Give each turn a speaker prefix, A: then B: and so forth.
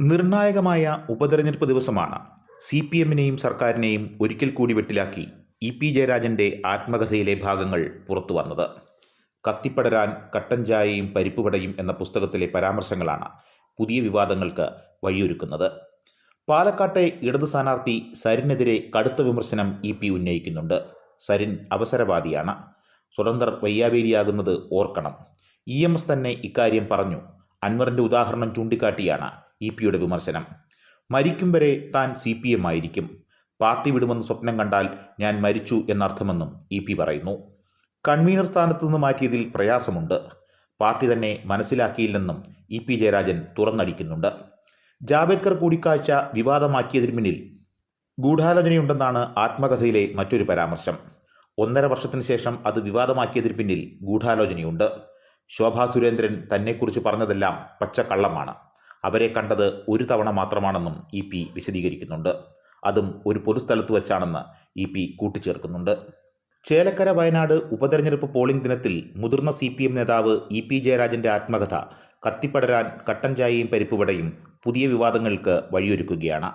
A: നിർണായകമായ ഉപതെരഞ്ഞെടുപ്പ് ദിവസമാണ്. സി പി എമ്മിനെയും സർക്കാരിനെയും ഒരിക്കൽ കൂടി വെട്ടിലാക്കി ഇ പി ജയരാജന്റെ ആത്മകഥയിലെ ഭാഗങ്ങൾ പുറത്തു വന്നത്. കത്തിപ്പടരാൻ കട്ടൻ ചായയും പരിപ്പുവടയും എന്ന പുസ്തകത്തിലെ പരാമർശങ്ങളാണ് പുതിയ വിവാദങ്ങൾക്ക് വഴിയൊരുക്കുന്നത്. പാലക്കാട്ടെ ഇടതു സ്ഥാനാർത്ഥി സരിനെതിരെ കടുത്ത വിമർശനം ഇ പി ഉന്നയിക്കുന്നുണ്ട്. സരിൻ അവസരവാദിയാണ്. സ്വതന്ത്രർ വയ്യാവേലിയാകുന്നത് ഓർക്കണം. ഇ എം എസ് തന്നെ ഇക്കാര്യം പറഞ്ഞു. അൻവറിന്റെ ഉദാഹരണം ചൂണ്ടിക്കാട്ടിയാണ് ഇ പിയുടെ വിമർശനം. മരിക്കും വരെ താൻ സി പി എം ആയിരിക്കും പാർട്ടി വിടുമെന്ന് സ്വപ്നം കണ്ടാൽ ഞാൻ മരിച്ചു എന്നർത്ഥമെന്നും ഇ പി പറയുന്നു. കൺവീനർ സ്ഥാനത്തു നിന്ന് മാറ്റിയതിൽ പ്രയാസമുണ്ട്. പാർട്ടി തന്നെ മനസ്സിലാക്കിയില്ലെന്നും ഇ പി ജയരാജൻ തുറന്നടിക്കുന്നുണ്ട്. ജാവേദ്കർ കൂടിക്കാഴ്ച വിവാദമാക്കിയതിന് പിന്നിൽ ഗൂഢാലോചനയുണ്ടെന്നാണ് ആത്മകഥയിലെ മറ്റൊരു പരാമർശം. ഒന്നര വർഷത്തിന് ശേഷം അത് വിവാദമാക്കിയതിന് പിന്നിൽ ഗൂഢാലോചനയുണ്ട്. ശോഭാ സുരേന്ദ്രൻ തന്നെക്കുറിച്ച് പറഞ്ഞതെല്ലാം പച്ചക്കള്ളമാണ്. അവരെ കണ്ടത് ഒരു തവണ മാത്രമാണെന്നും ഇ പി വിശദീകരിക്കുന്നുണ്ട്. അതും ഒരു പൊതുസ്ഥലത്ത് വെച്ചാണെന്ന് ഇ പി കൂട്ടിച്ചേർക്കുന്നുണ്ട്. ചേലക്കര വയനാട് ഉപതെരഞ്ഞെടുപ്പ് പോളിംഗ് ദിനത്തിൽ മുതിർന്ന സി പി എം നേതാവ് ഇ പി ജയരാജന്റെ ആത്മകഥ കത്തിപ്പടരാൻ കട്ടൻചായയും പരിപ്പുവടയും പുതിയ വിവാദങ്ങൾക്ക് വഴിയൊരുക്കുകയാണ്.